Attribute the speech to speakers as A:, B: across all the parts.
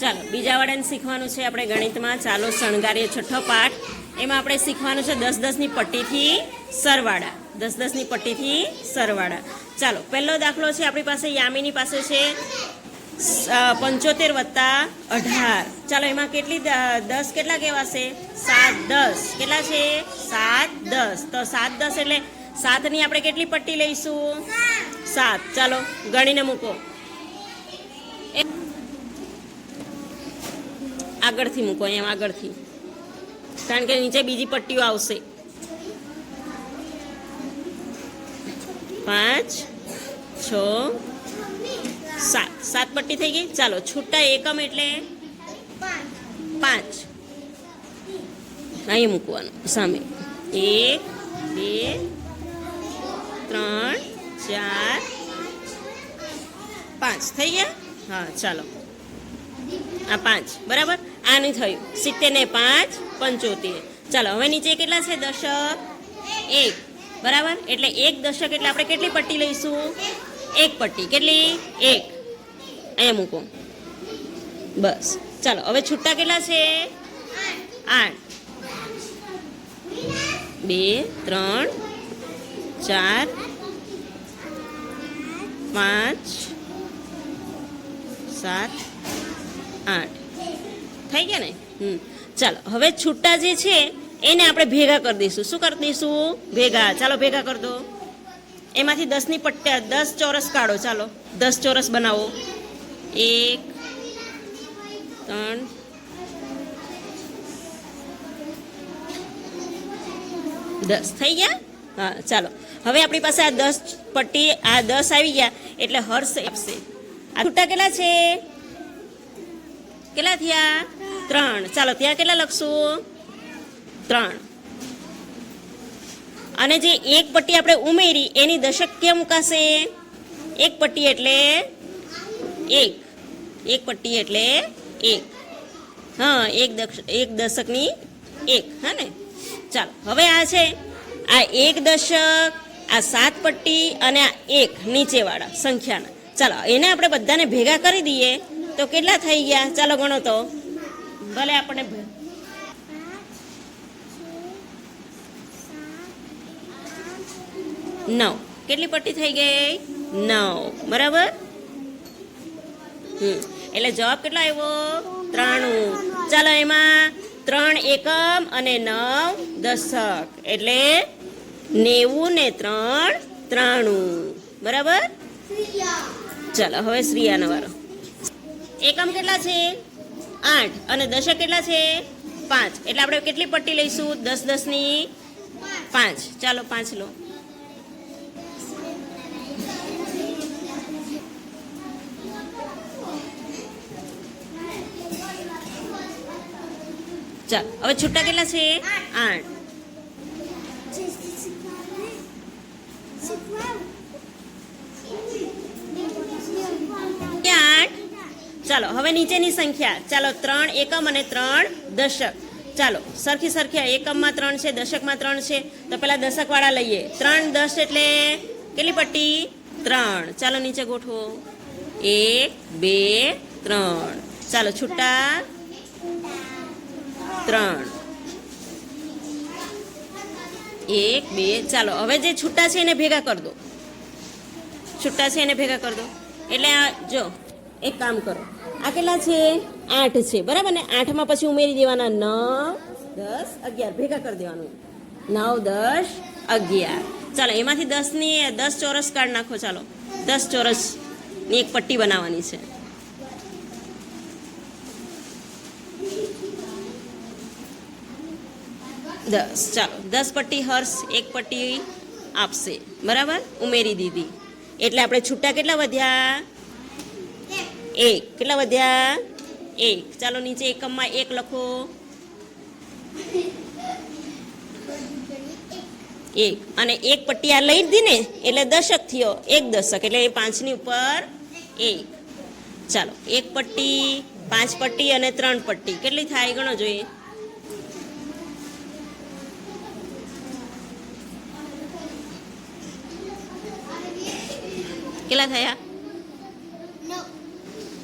A: ચાલો, બીજા વાળાને શીખવાનું છે આપણે ગણિતમાં. ચાલો, શણગારીએ છઠ્ઠો પાઠ. એમાં આપણે શીખવાનું છે દસ દસની પટ્ટીથી સરવાળા. દસ દસની પટ્ટીથી સરવાળા. ચાલો, પહેલો દાખલો છે આપણી પાસે યામીની પાસે છે પંચોતેર વત્તા અઢાર. ચાલો, એમાં કેટલી દસ કેટલા કહેવાશે? સાત દસ. કેટલા છે? સાત દસ. તો સાત દસ એટલે સાતની આપણે કેટલી પટ્ટી લઈશું? સાત. ચાલો, ગણીને મૂકો. આગળથી મૂકો એમ આગળથી. કારણ કે નીચે બીજી પટ્ટીઓ આવશે. પાંચ, છ, સાત. સાત પટ્ટી થઈ ગઈ? ચાલો, છૂટા એકમ એટલે પાંચ. અહીં મૂકવાનું, સામે. એક, બે, ત્રણ, ચાર, પાંચ. થઈ ગયા? હા, ચાલો. આ પાંચ. બરાબર? આ નહીં થયું સિત્તેર ને પાંચ પંચોતેર. ચાલો, હવે નીચે કેટલા છે? દશક એક. બરાબર? એટલે એક દશક એટલે આપણે કેટલી પટ્ટી લઈશું? એક પટ્ટી. કેટલી? એક. અહીંયા મૂકો. બસ. ચાલો, હવે છૂટા કેટલા છે? આઠ. બે, ત્રણ, ચાર, પાંચ, સાત, આઠ. થઈ ગયા ને? હમ. ચાલો, હવે છૂટા જે છે, એને આપણે ભેગા કરી દઈશું. શું કરી દઈશું? ભેગા. ચાલો, ભેગા કરી દો. એમાંથી દસની પટ્ટા, દસ ચોરસ કાઢો. ચાલો, દસ ચોરસ બનાવો. એક, ત્રણ, દસ. થઈ ગયા? હા, ચાલો. હવે આપણી પાસે આ દસ પટ્ટી, આ દસ આવી ગયા, એટલે હર્ષ આપશે. આ છૂટા કેટલા છે? કેટલા થયા? ત્રણ. ચાલો, ત્યાં કેટલા લખશું? ત્રણ. અને જે એક પટ્ટી આપણે ઉમેરી, એની દશક ક્યાં મુકાશે? એક પટ્ટી એટલે એક. એક પટ્ટી એટલે એક. હા, એક દક્ષ, એક દશકની એક. હા ને? ચાલો, હવે આ છે. આ એક દશક, આ સાત પટ્ટી અને આ એક નીચેવાળા સંખ્યાના. ચાલો, એને આપણે બધાને ભેગા કરી દઈએ. તો કેટલા થઈ ગયા? ચાલો ગણો તો. ભલે આપણે નવ. કેટલી પટ્ટી થઈ ગઈ? નવ. બરાબર? હમ. એટલે જવાબ કેટલો આવ્યો? ત્રાણું. ચાલો એમાં ત્રણ એકમ અને નવ દશક. એટલે નેવું ને ત્રણ ત્રાણું. બરાબર? ચાલો હવે શ્રીયાનો વારો. એકમ કેટલા છે? આઠ. અને દશક કેટલા છે? પાંચ. એટલે આપણે કેટલી પટ્ટી લઈશું? દસ દસની પાંચ. ચાલો, પાંચ લો. ચાલ. હવે છૂટા કેટલા છે? આઠ કે આઠ ચાલો હવે નીચેની સંખ્યા. ચાલો, ત્રણ એકમ અને ત્રણ દશક. ચાલો, સરખી સરખી એકમમાં ત્રણ છે, દશકમાં ત્રણ છે. તો પેલા દશકવાળા લઈએ. ત્રણ દસ એટલે કેટલી પટ્ટી? ત્રણ. ચાલો, નીચે ગોઠવો. એક, બે, ત્રણ. ચાલો, છૂટા. ત્રણ. એક, બે. ચાલો, હવે જે છૂટા છે એને ભેગા કરી દો. છૂટા છે એને ભેગા કરી દો. એટલે આ જો એક કામ કરો. આ કેટલા છે? આઠ છે. બરાબર ને? આઠમાં પછી ઉમેરી દેવાના નવ, દસ, અગિયાર. ભેગા કરી દેવાનું. નવ, દસ, અગિયાર. ચાલો, એમાંથી દસની દસ ચોરસ કાઢ નાખો. ચાલો. દસ ચોરસની એક પટ્ટી બનાવવાની છે. દસ. ચાલો. દસ પટ્ટી હર્ષ, એક પટ્ટી આપશે. બરાબર? ઉમેરી દીધી. એટલે આપણે છૂટા કેટલા વધ્યા? એક. કેટલા વધ્યા? એક. ચાલો નીચે એકમમાં એક લખો. એક. અને એક પટ્ટી આ લઈ દીધી ને, એટલે દશક થયો. એક દશક, એટલે એ પાંચની ઉપર એક. ચાલો, એક પટ્ટી, પાંચ પટ્ટી અને ત્રણ પટ્ટી. કેટલી થાય ગણો જોઈએ? કેટલા થયા?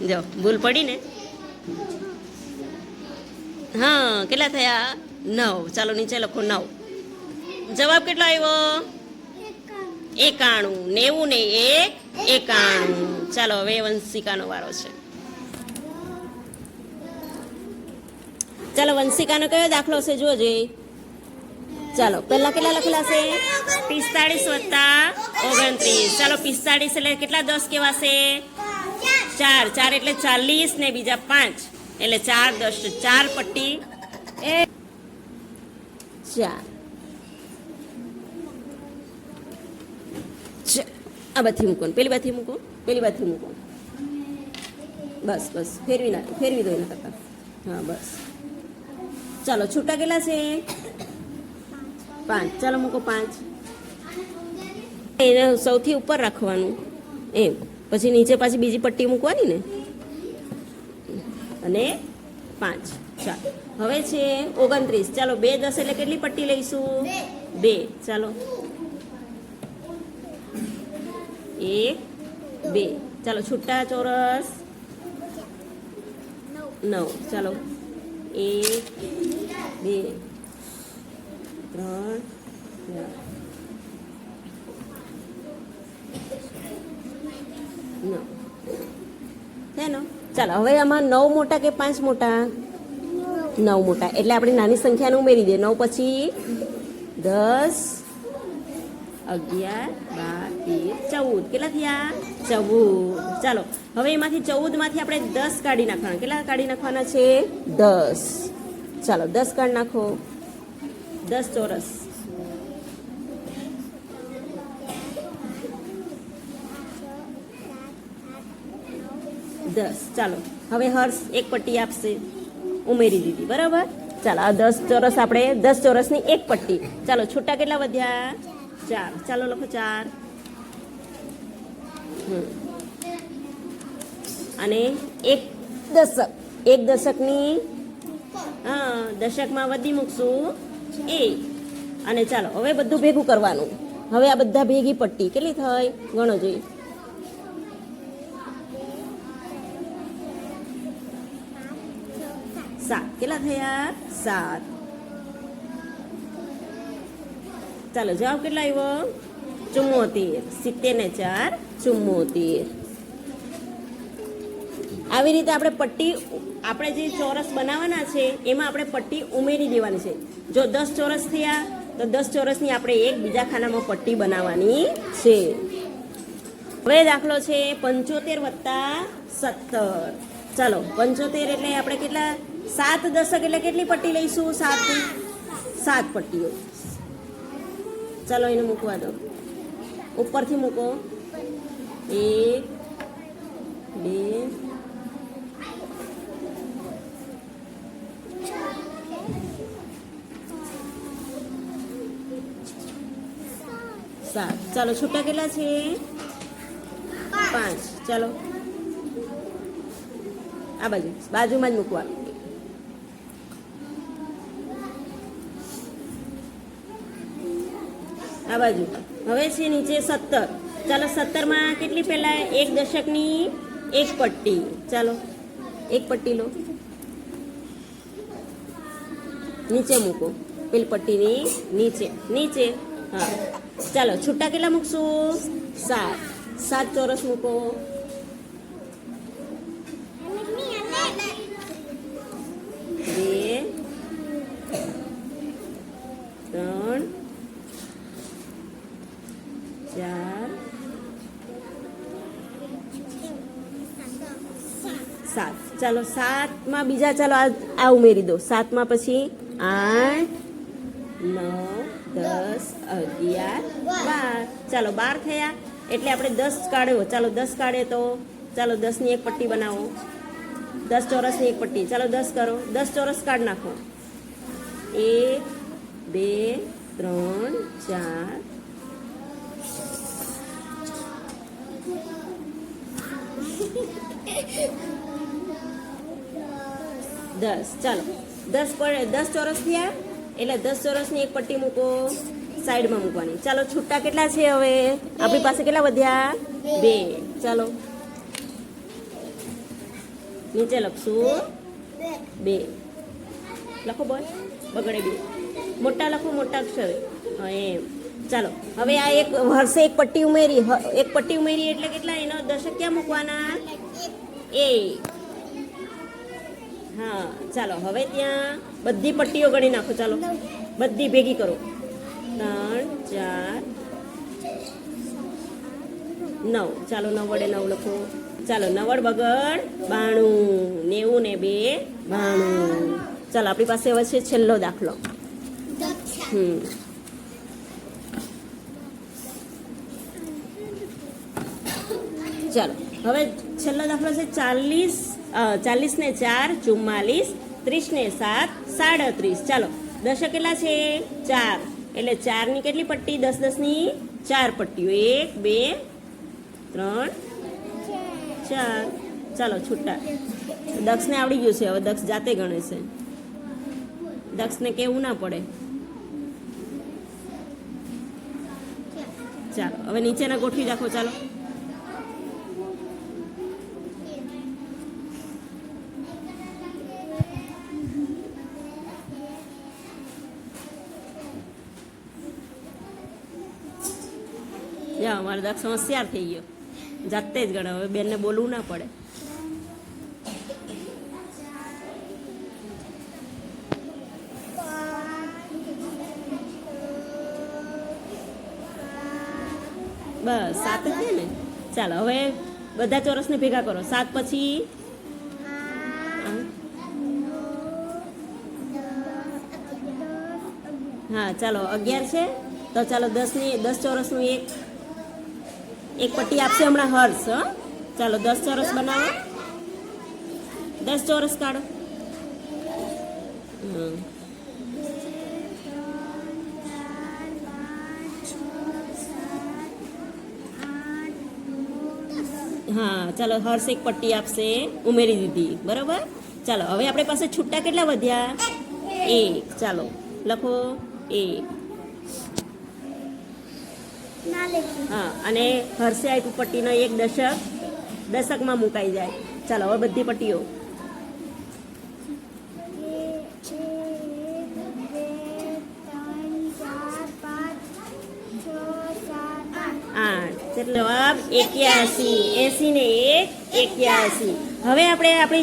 A: જો, ભૂલ પડી ને? હા, કેટલા થયા? નવ. ચાલો, નીચે લખો નવ. જવાબ કેટલો આવ્યો? એકાણું. નેવું ને એક, એકાણું. ચાલો, હવે વંશિકાનો વારો છે. ચાલો, વંશિકાનો કયો દાખલો છે જોજે ચાલો, પહેલા કેટલા લખેલા છે? પિસ્તાળીસ વત્તા ઓગણત્રીસ. ચાલો, પિસ્તાળીસ એટલે કેટલા દસ કેવાશે ચાર ચાર એટલે ચાલીસ ને બીજા પાંચ. એટલે ચાર દસ, ચાર પટ્ટી. એ ચાર. આ બાથી મૂકો પેલી બાથી મૂકો પેલી બાથી મૂકો બસ બસ, ફેરવી ના ફેરવી દો એના કરતા. હા, બસ. ચાલો, છૂટા કેટલા છે. પાંચ, ચાલો મૂકો પાંચ. એને સૌથી ઉપર રાખવાનું. એમ. પછી નીચે પાછી બીજી પટ્ટી મૂકવાની ને? અને પાંચ ચાલો હવે છે ઓગણત્રીસ. ચાલો બે દસ એટલે કેટલી પટ્ટી લઈશું? બે. ચાલો. એક બે. ચાલો છૂટા ચોરસ. નવ. ચાલો. એક બે. ત્રણ ચાર નવ થયા ચાલો, હવે આમાં નવ મોટા કે પાંચ મોટા? નવ મોટા. એટલે આપણે નાની સંખ્યાને ઉમેરી દઈએ. નવ પછી દસ, અગિયાર, બાર, તેર, ચૌદ. કેટલા થયા? ચૌદ. ચાલો, હવે એમાંથી ચૌદમાંથી આપણે દસ કાઢી નાખવાના. કેટલા કાઢી નાખવાના છે? દસ. ચાલો, દસ કાઢી નાખો. દસ ચોરસ. દસ. ચાલો હવે હર્ષ એક પટ્ટી આપશે. ઉમેરી દીધી બરાબર? ચાલો આ દસ ચોરસ આપણે દસ ચોરસની એક પટ્ટી. ચાલો છૂટા કેટલા વધ્યા? ચાર. ચાલો લખો ચાર. અને એક દશક. એક દશકની હા દશકમાં વધી મૂકશું એક. અને ચાલો હવે બધું ભેગું કરવાનું. હવે આ બધા ભેગી પટ્ટી કેટલી થઈ? ગણો જોઈએ. સાત કેટલા થયા સાત ચાલો જવાબ કેટલા આવ્યો ચુમ્મોતેર સિત્તેર ને ચાર ચુમ્મોતેર આવી રીતે આપણે પટ્ટી આપણે જે ચોરસ બનાવવાના છે, એમાં આપણે પટ્ટી ઉમેરી દેવાની છે. જો દસ ચોરસ થયા, તો દસ ચોરસની આપણે એક બીજા ખાનામાં પટ્ટી બનાવવાની છે. હવે દાખલો છે પંચોતેર વત્તા સત્તર. ચાલો, પંચોતેર એટલે આપણે કેટલા? સાત દશક એટલે કેટલી પટ્ટી લઈશું? સાત સાત પટ્ટીઓ. ચાલો એને મૂકવા દો. ઉપરથી મૂકો. એક, બે, સાત. ચાલો, છૂટા કેટલા છે? પાંચ. ચાલો. આ બાજુ, બાજુમાં જ મૂકવાનું આ બાજુ. હવે છે નીચે સત્તર. ચાલો સત્તરમાં કેટલી પહેલા એક દશકની એક પટ્ટી. ચાલો, એક પટ્ટી લો. નીચે મૂકો. પેલી પટ્ટીની નીચે. નીચે. હા. ચાલો, છૂટા કેટલા મૂકશું? સાત. સાત ચોરસ મૂકો બે ત્રણ ચાર સાત. ચાલો, સાતમાં બીજા, ચાલો, આ ઉમેરી દો. સાતમાં પછી આઠ, નવ, દસ, અગિયાર, બાર. ચાલો, બાર થયા. એટલે આપણે દસ કાઢ્યો. ચાલો, દસ કાઢે તો ચાલો, દસની એક પટ્ટી બનાવો. દસ ચોરસની એક પટ્ટી. ચાલો, દસ કરો. દસ ચોરસ કાઢ નાખો. એક, બે, ત્રણ, ચાર દસ. ચાલો. દસ પર, દસ ચોરસ થયા. એટલે દસ ચોરસની એક પટ્ટી મૂકો. સાઈડમાં મૂકવાની. ચાલો, છૂટા કેટલા છે હવે? આપણી પાસે કેટલા વધ્યા? બે. ચાલો. નીચે લખશું. બે. લખો બોલ. બગડે બે. મોટા લખો, મોટા અક્ષરે. એમ. ચાલો. હવે આ એક હર્ષે એક પટ્ટી ઉમેરી. એક પટ્ટી ઉમેરી એટલે કેટલા? એનો દશક ક્યાં મૂકવાના? એક. હા, ચાલો, હવે ત્યાં બધી પટ્ટીઓ ગણી નાખો, ચાલો. બધી ભેગી કરો. ત્રણ, ચાર, નવ. ચાલો, નવ વડે નવ લખો. ચાલો, નવડ, બગડ, બાણું. નેવું ને બે, બાણું. ચાલો, આપણી પાસે હવે છે છેલ્લો દાખલો. હમ. ચાલો, હવે છેલ્લો દાખલો છે ચાલીસ ચાલીસ ને ચાર, ચુમ્માલીસ ત્રીસ ને સાત, સાડત્રીસ. ચાલો દશક કેટલા છે? ચાર. એટલે ચારની કેટલી પટ્ટી? દસ દસની ચાર પટ્ટીઓ. એક, બે, ત્રણ, ચાર. ચાલો, છૂટા. દક્ષને આવડી ગયું છે. હવે દક્ષ જાતે ગણે છે. દક્ષને કેવું ના પડે. ચાલો, હવે નીચેના ગોઠવી રાખો. ચાલો. જા દક્ષ હોશિયાર થઈ ગયો. જાતે જ ગણે હવે બેનને બોલવું ના પડે. બસ, સાત છે ને? ચાલો, હવે બધા ચોરસને ભેગા કરો. સાત પછી હા, ચાલો, અગિયાર છે. તો ચાલો દસની, દસ ચોરસનું એક એક પટ્ટી આપશે હમણાં હર્ષ હં? ચાલો દસ ચોરસ બનાવો દસ ચોરસ કાઢો હમ. હા ચાલો હર્ષ એક પટ્ટી આપશે ઉમેરી દીધી બરાબર ચાલો હવે આપણી પાસે છૂટા કેટલા વધ્યા એક ચાલો લખો એક
B: ના લેખી
A: હા, અને હર્ષે આપ્યું પટ્ટીનો એક દશક. દશકમાં મુકાઈ જાય. ચાલો, હવે બધી પટ્ટીઓ. આઠ એટલે જવાબ? એક્યાસી. એસી ને એક, એક્યાસી. હવે આપણે આપણી